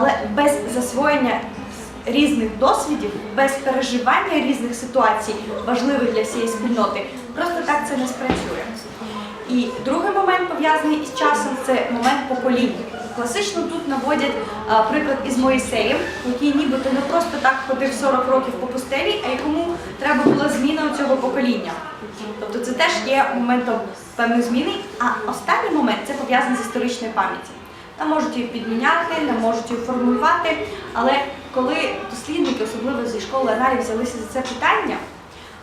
Але без засвоєння різних досвідів, без переживання різних ситуацій, важливих для всієї спільноти, просто так це не спрацює. І другий момент пов'язаний із часом це момент покоління. Класично тут наводять приклад із Моїсеєм, який нібито не просто так ходив 40 років по пустелі, а якому треба була зміна цього покоління. Тобто це теж є моментом певної зміни. А останній момент це пов'язаний з історичною пам'яттю. Там можуть її підміняти, не можуть її формулювати. Але коли дослідники, особливо зі школи аналіз, взялися за це питання,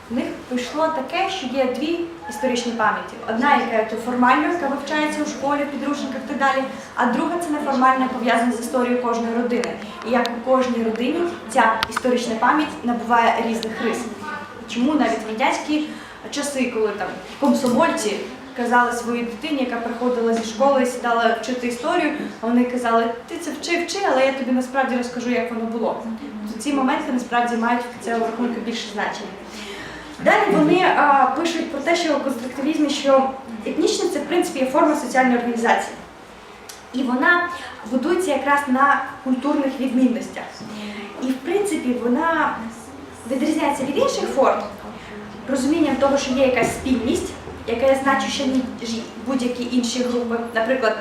в них вийшло таке, що є дві історичні пам'яті. Одна, яка то формальна, яка вивчається у школі, підручниках і так далі, а друга це неформальна, пов'язана з історією кожної родини. І як у кожній родині ця історична пам'ять набуває різних рис. Чому навіть в радянські часи, коли там комсомольці казали своїй дитині, яка приходила зі школи і сідала вчити історію, а вони казали, ти це вчи, вчи, але я тобі насправді розкажу, як воно було. То ці моменти насправді мають в цьому рахунку більше значення. Далі вони а, пишуть про те, що у конструктивізмі, що етнічність це в принципі є форма соціальної організації. І вона будується якраз на культурних відмінностях. І в принципі вона відрізняється від інших форм розумінням того, що є якась спільність, яка є значуща ніж будь-які інші групи. Наприклад,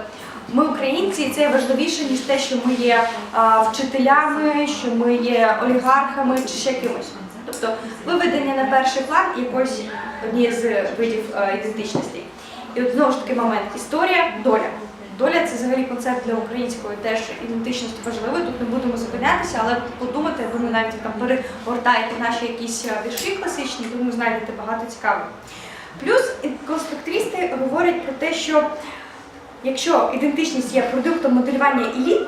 ми українці, і це важливіше, ніж те, що ми є а, вчителями, що ми є олігархами чи ще кимось. Тобто виведення на перший план якоїсь однієї з видів ідентичності. І от знову ж таки момент історія, доля. Доля це взагалі концепт для української теж ідентичності важливий. Тут не будемо зупинятися, але подумати, ви навіть там перегортаєте наші якісь а, вірші класичні, тому знайдете багато цікавого. Плюс і конструктивісти говорять про те, що якщо ідентичність є продуктом моделювання еліт,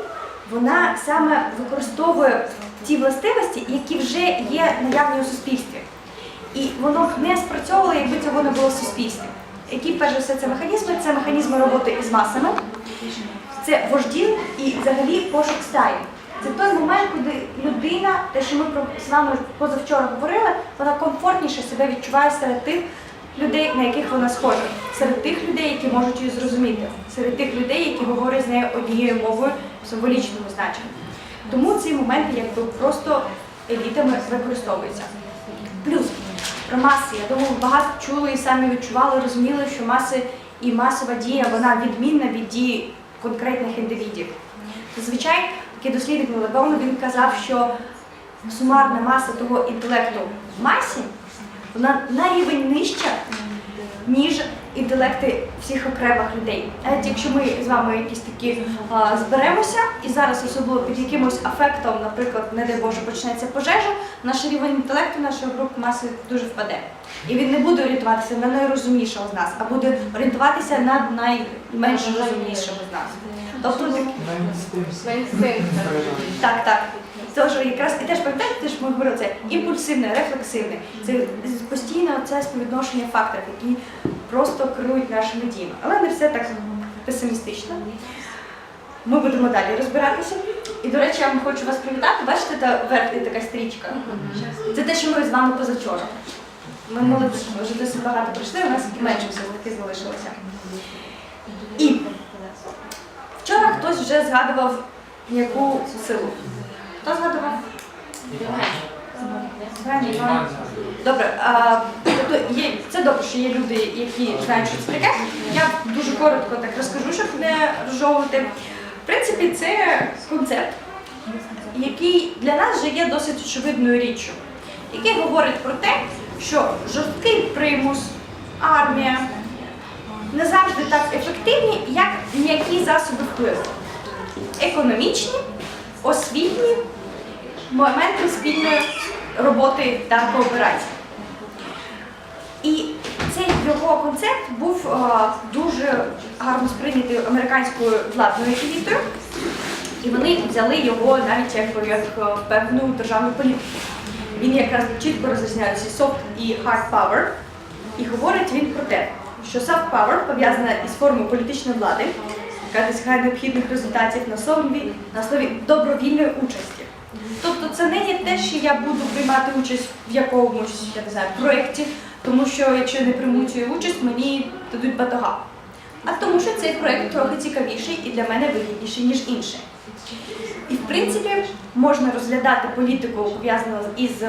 вона саме використовує ті властивості, які вже є наявні у суспільстві. І воно б не спрацьовувало, якби цього не було в суспільстві. Які перш за все це механізми? Це механізми роботи із масами, це вождів і взагалі пошук стаї. Це той момент, коли людина, те, що ми з вами позавчора говорили, вона комфортніше себе відчуває серед тих людей, на яких вона схожа, серед тих людей, які можуть її зрозуміти, серед тих людей, які говорять з нею однією мовою в символічному значенні. Тому ці моменти якби просто елітами використовуються. Плюс про маси. Я думаю, багато чули і самі відчували, розуміли, що маси і масова дія вона відмінна від дії конкретних індивідів. Зазвичай такий дослідник Лебовно він казав, що сумарна маса того інтелекту в масі вона на рівень нижча, ніж інтелекти всіх окремих людей. Навіть якщо ми з вами якісь такі а, зберемося, і зараз особливо під якимось афектом, наприклад, не дай Боже, почнеться пожежа, наш рівень інтелекту нашої групи маси дуже впаде. І він не буде орієнтуватися на найрозумнішого з нас, а буде орієнтуватися на найменш розумнішого з нас. Тобто так, так. Тож якраз і теж пам'ятаєте, те, що ми говорили, це імпульсивне, рефлексивне. Це постійне це співвідношення факторів, які просто керують нашими діями. Але не все так песимістично. Ми будемо далі розбиратися. І, до речі, я вам хочу вас привітати. Бачите, та верхня така стрічка. Це те, що ми з вами позавчора. Ми молодці, ми вже досить багато прийшли, у нас менше все-таки залишилося. І вчора хтось вже згадував яку силу. Хто згадував? Іван. Добре, а, тобто є, це добре, що є люди, які знають, що це таке. Я дуже коротко так розкажу, щоб не розжовувати. В принципі, це концепт, який для нас вже є досить очевидною річчю, який говорить про те, що жорсткий примус, армія не завжди так ефективні, як м'які засоби впливу. Економічні, освітні моменти спільної роботи та кооперації. І цей його концепт був е, дуже гарно сприйнятий американською владною елітою, і вони взяли його навіть як, як е, певну державну політику. Він якраз чітко розрізняє ці soft і hard power, і говорить він про те, що soft power пов'язана із формою політичної влади, яка досягає необхідних результатів на основі, на основі добровільної участі. Тобто це не є те, що я буду приймати участь в якомусь, я не знаю, проєкті, тому що якщо я не прийму цю участь, мені дадуть батога. А тому що цей проєкт трохи цікавіший і для мене вигідніший, ніж інший. І в принципі можна розглядати політику пов'язану із